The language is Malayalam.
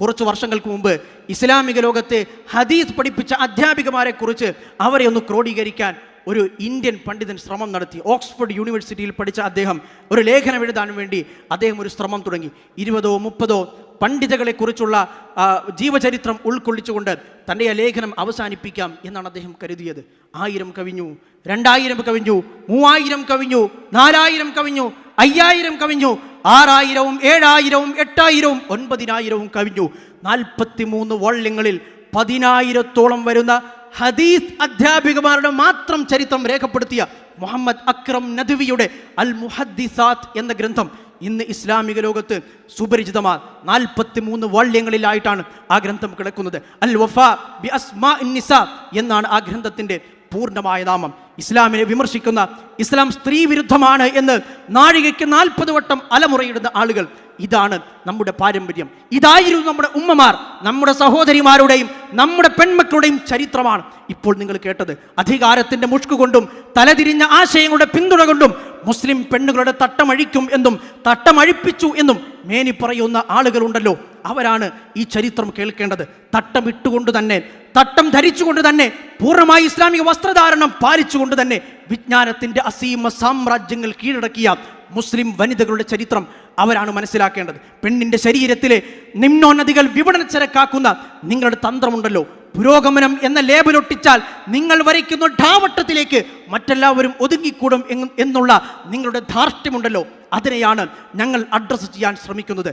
കുറച്ച് വർഷങ്ങൾക്ക് മുമ്പ് ഇസ്ലാമിക ലോകത്തെ ഹദീസ് പഠിപ്പിച്ച അധ്യാപികമാരെ കുറിച്ച് അവരെ ഒന്ന് ക്രോഡീകരിക്കാൻ ഒരു ഇന്ത്യൻ പണ്ഡിതൻ ശ്രമം നടത്തി. ഓക്സ്ഫോർഡ് യൂണിവേഴ്സിറ്റിയിൽ പഠിച്ച അദ്ദേഹം ഒരു ലേഖനം എഴുതാൻ വേണ്ടി അദ്ദേഹം ഒരു ശ്രമം തുടങ്ങി. ഇരുപതോ മുപ്പതോ പണ്ഡിതകളെക്കുറിച്ചുള്ള ജീവചരിത്രം ഉൾക്കൊള്ളിച്ചുകൊണ്ട് തന്റെ ആ ലേഖനം അവസാനിപ്പിക്കാം എന്നാണ് അദ്ദേഹം കരുതിയത്. ആയിരം കവിഞ്ഞു രണ്ടായിരം കവിഞ്ഞു മൂവായിരം കവിഞ്ഞു നാലായിരം കവിഞ്ഞു അയ്യായിരം കവിഞ്ഞു ആറായിരവും ഏഴായിരവും എട്ടായിരവും ഒൻപതിനായിരവും കവിഞ്ഞു നാൽപ്പത്തി മൂന്ന് വോള്യങ്ങളിൽ പതിനായിരത്തോളം വരുന്ന ഹദീസ് അധ്യാപികമാരുടെ മാത്രം ചരിത്രം രേഖപ്പെടുത്തിയ മുഹമ്മദ് അക്രം നദ്വിയുടെ അൽ മുഹദ്ദിസാത്ത് എന്ന ഗ്രന്ഥം ഇന്ന് ഇസ്ലാമിക ലോകത്ത് സുപരിചിതമാണ്. നാൽപ്പത്തി മൂന്ന് വാള്യങ്ങളിലായിട്ടാണ് ആ ഗ്രന്ഥം കിടക്കുന്നത്. അൽ വഫ ബി അസ്മാ നിസ എന്നാണ് ആ ഗ്രന്ഥത്തിന്റെ പൂർണമായ നാമം. ഇസ്ലാമിനെ വിമർശിക്കുന്ന ഇസ്ലാം സ്ത്രീ വിരുദ്ധമാണ് എന്ന് നാഴികയ്ക്ക് നാൽപ്പത് വട്ടം അലമുറയിടുന്ന ആളുകൾ. ഇതാണ് നമ്മുടെ പാരമ്പര്യം. ഇതായിരുന്നു നമ്മുടെ ഉമ്മമാർ നമ്മുടെ സഹോദരിമാരുടെയും നമ്മുടെ പെൺമക്കളുടെയും ചരിത്രമാണ്. ഇപ്പോൾ നിങ്ങൾ കേട്ടത് അധികാരത്തിന്റെ മുഷ്കു കൊണ്ടും തലതിരിഞ്ഞ ആശയങ്ങളുടെ പിന്തുണ കൊണ്ടും മുസ്ലിം പെണ്ണുകളുടെ തട്ടമഴിക്കും എന്നും തട്ടമഴിപ്പിച്ചു എന്നും മേനി പറയുന്ന ആളുകളുണ്ടല്ലോ. അവരാണ് ഈ ചരിത്രം കേൾക്കേണ്ടത്. തട്ടം ഇട്ടുകൊണ്ട് തന്നെ തട്ടം ധരിച്ചുകൊണ്ട് തന്നെ പൂർണമായി ഇസ്ലാമിക വസ്ത്രധാരണം പാലിച്ചുകൊണ്ട് തന്നെ വിജ്ഞാനത്തിന്റെ അസീമ സാമ്രാജ്യങ്ങൾ കീഴടക്കിയ മുസ്ലിം വനിതകളുടെ ചരിത്രം അവരാണ് മനസ്സിലാക്കേണ്ടത്. പെണ്ണിന്റെ ശരീരത്തിലെ നിമ്നോന്നതികൾ വിപണനച്ചരക്കാക്കുന്ന നിങ്ങളുടെ തന്ത്രമുണ്ടല്ലോ. പുരോഗമനം എന്ന ലേബലൊട്ടിച്ചാൽ നിങ്ങൾ വരയ്ക്കുന്ന ഢാവട്ടത്തിലേക്ക് മറ്റെല്ലാവരും ഒതുങ്ങിക്കൂടും എന്ന് എന്നുള്ള നിങ്ങളുടെ ധാർഷ്ട്യമുണ്ടല്ലോ. അതിനെയാണ് ഞങ്ങൾ അഡ്രസ്സ് ചെയ്യാൻ ശ്രമിക്കുന്നത്.